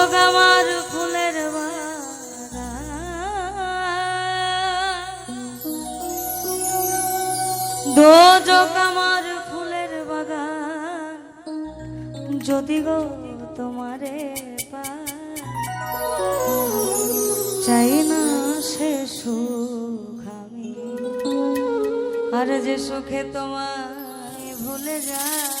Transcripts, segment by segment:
যোগ আমার ফুলের দো যোগ আমার ফুলের বাগান যদি গো তোমারে চাই না সে সুখ আমি। আর যে সুখে তোমায় ভুলে যায়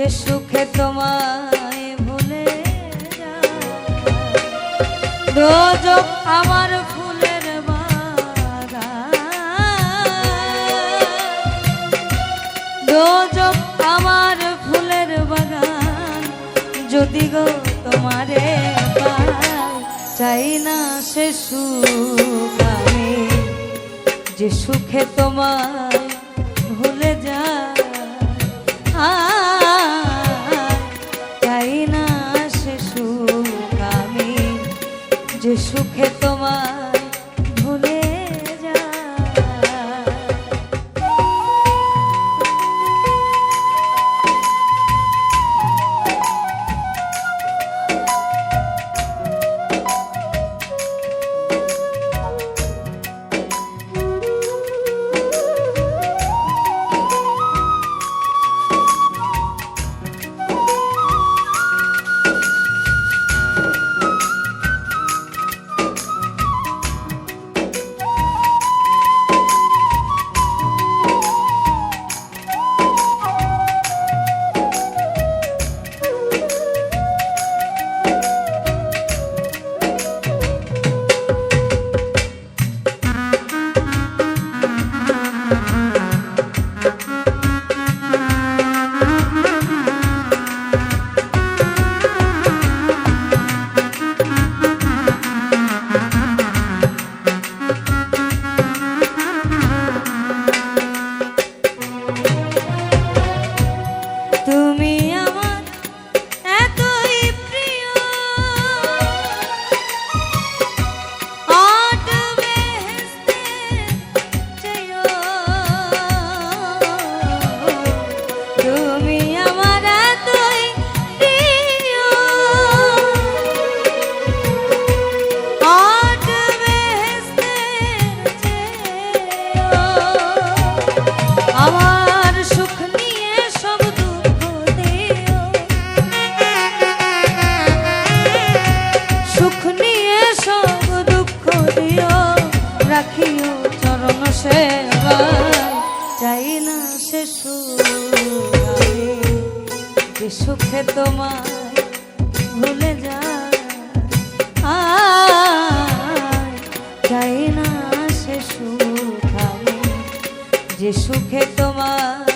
যে সুখে তোমায় ভুলে আমার ফুলের বাগান। আমার ফুলের বাগান। যদি গো তোমারে চাই না সে সুখ আমি। যে সুখে তোমায় যে সুখে তোমায় রাখিও চরণ চাই না সে সুখ যে তোমায় ভুলে চাই না সে যে সুখে তোমার